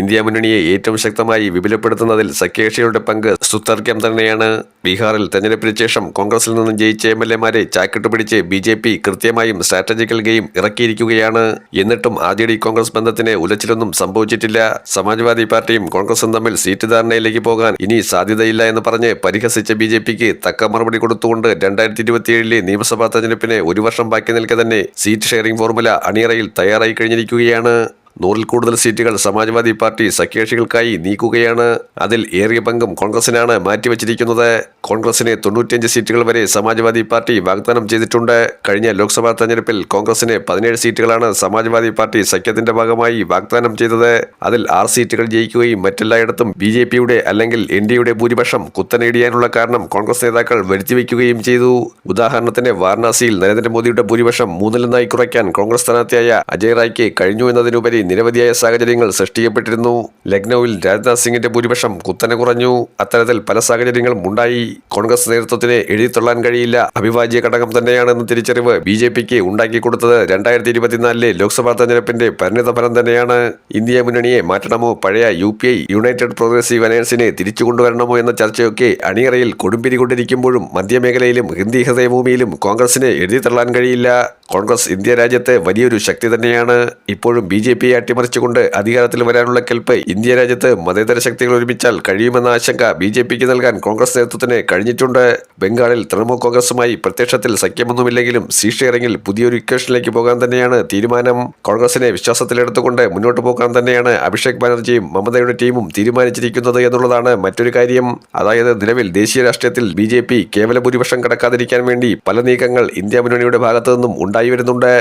India മുന്നണിയെ ഏറ്റവും ശക്തമായി വിപുലപ്പെടുത്തുന്നതിൽ സഖ്യകക്ഷികളുടെ പങ്ക് സുത്തർക്കം തന്നെയാണ്. ബീഹാറിൽ തെരഞ്ഞെടുപ്പിന് ശേഷം കോൺഗ്രസിൽ നിന്നും ജയിച്ച എം എൽ എമാരെ ചാക്കിട്ട് പിടിച്ച് ബി ജെ പി കൃത്യമായും സ്ട്രാറ്റജിക്കൽ ഗെയിം ഇറക്കിയിരിക്കുകയാണ്. എന്നിട്ടും ആർ ജെ ഡി കോൺഗ്രസ് ബന്ധത്തിന് ഉലച്ചിലൊന്നും സംഭവിച്ചിട്ടില്ല. സമാജ്വാദി പാർട്ടിയും കോൺഗ്രസും തമ്മിൽ സീറ്റ് ധാരണയിലേക്ക് പോകാൻ ഇനി സാധ്യതയില്ല എന്ന് പറഞ്ഞ് പരിഹസിച്ച ബി ജെ പിക്ക് തക്ക മറുപടി കൊടുത്തുകൊണ്ട് രണ്ടായിരത്തി ഇരുപത്തിയേഴിലെ നിയമസഭാ തെരഞ്ഞെടുപ്പിന് ഒരു വർഷം ബാക്കി നിൽക്കെ തന്നെ സീറ്റ് ഷെയറിംഗ് ഫോർമുല അണിയറയിൽ തയ്യാറായി കഴിഞ്ഞിരിക്കുകയാണ്. നൂറിൽ കൂടുതൽ സീറ്റുകൾ സമാജ്വാദി പാർട്ടി സഖ്യകക്ഷികൾക്കായി നീക്കുകയാണ്. അതിൽ ഏറിയ പങ്കും കോൺഗ്രസിനാണ് മാറ്റിവച്ചിരിക്കുന്നത്. കോൺഗ്രസിന് തൊണ്ണൂറ്റിയഞ്ച് സീറ്റുകൾ വരെ സമാജ്വാദി പാർട്ടി വാഗ്ദാനം ചെയ്തിട്ടുണ്ട്. കഴിഞ്ഞ ലോക്സഭാ തെരഞ്ഞെടുപ്പിൽ കോൺഗ്രസിന് പതിനേഴ് സീറ്റുകളാണ് സമാജ്വാദി പാർട്ടി സഖ്യത്തിന്റെ ഭാഗമായി വാഗ്ദാനം ചെയ്തത്. അതിൽ ആറ് സീറ്റുകൾ ജയിക്കുകയും മറ്റെല്ലായിടത്തും ബി ജെ പിയുടെ അല്ലെങ്കിൽ എൻ ഡിയുടെ ഭൂരിപക്ഷം കുത്തനേടിയാനുള്ള കാരണം കോൺഗ്രസ് നേതാക്കൾ വരുത്തിവെക്കുകയും ചെയ്തു. ഉദാഹരണത്തിന് വാരണാസിയിൽ നരേന്ദ്രമോദിയുടെ ഭൂരിപക്ഷം മൂന്നിലൊന്നായി കുറയ്ക്കാൻ കോൺഗ്രസ് സ്ഥാനാർത്ഥിയായ അജയ് റായ്ക്ക് കഴിഞ്ഞു എന്നതിനുപരി നിരവധിയായ സാഹചര്യങ്ങൾ സൃഷ്ടിക്കപ്പെട്ടിരുന്നു. ലക്നൌവിൽ രാജ്നാഥ് സിംഗിന്റെ ഭൂരിപക്ഷം കുത്തനെ കുറഞ്ഞു. അത്തരത്തിൽ പല സാഹചര്യങ്ങളും ഉണ്ടായി. കോൺഗ്രസ് നേതൃത്വത്തിന് എഴുതിത്തള്ളാൻ കഴിയില്ല. അഭിവാജ്യ ഘടകം തന്നെയാണെന്ന തിരിച്ചറിവ് ബി ജെ പിക്ക് ഉണ്ടാക്കിക്കൊടുത്തത് രണ്ടായിരത്തി ഇരുപത്തിനാലിലെ ലോക്സഭാ തെരഞ്ഞെടുപ്പിന്റെ പരിണിത ഫലം തന്നെയാണ്. ഇന്ത്യ മുന്നണിയെ മാറ്റണമോ? പഴയ U P A United Progressive അലയൻസിനെ തിരിച്ചു കൊണ്ടുവരണമോ എന്ന ചർച്ചയൊക്കെ അണിയറയിൽ കൊടുമ്പിരി കൊണ്ടിരിക്കുമ്പോഴും മധ്യമേഖലയിലും ഹിന്ദി ഹൃദയഭൂമിയിലും കോൺഗ്രസിന് എഴുതിത്തള്ളാൻ കഴിയില്ല. കോൺഗ്രസ് ഇന്ത്യ രാജ്യത്തെ വലിയൊരു ശക്തി തന്നെയാണ് ഇപ്പോഴും ബി ജെ പിയെ അട്ടിമറിച്ചുകൊണ്ട് അധികാരത്തിൽ വരാനുള്ള കെൽപ്പ്. ഇന്ത്യ രാജ്യത്ത് മതേതര ശക്തികൾ ഒരുമിച്ചാൽ കഴിയുമെന്ന ആശങ്ക ബി ജെ പിക്ക് നൽകാൻ കോൺഗ്രസ് നേതൃത്വത്തിന് കഴിഞ്ഞിട്ടുണ്ട്. ബംഗാളിൽ തൃണമൂൽ കോൺഗ്രസുമായി പ്രത്യക്ഷത്തിൽ സഖ്യമൊന്നുമില്ലെങ്കിലും സി ഷെയറിംഗിൽ പുതിയൊരു ഇക്വേഷനിലേക്ക് പോകാൻ തന്നെയാണ് തീരുമാനം. കോൺഗ്രസിനെ വിശ്വാസത്തിലെടുത്തുകൊണ്ട് മുന്നോട്ട് പോകാൻ തന്നെയാണ് അഭിഷേക് ബാനർജിയും മമതയുടെ ടീമും തീരുമാനിച്ചിരിക്കുന്നത് എന്നുള്ളതാണ് മറ്റൊരു കാര്യം. അതായത് നിലവിൽ ദേശീയ രാഷ്ട്രീയത്തിൽ ബി ജെ പി കേവല ഭൂരിപക്ഷം കടക്കാതിരിക്കാൻ വേണ്ടി പല നീക്കങ്ങൾ ഇന്ത്യ മുന്നണിയുടെ ഭാഗത്തു നിന്നും ഉണ്ടായി വരുന്നുണ്ട്.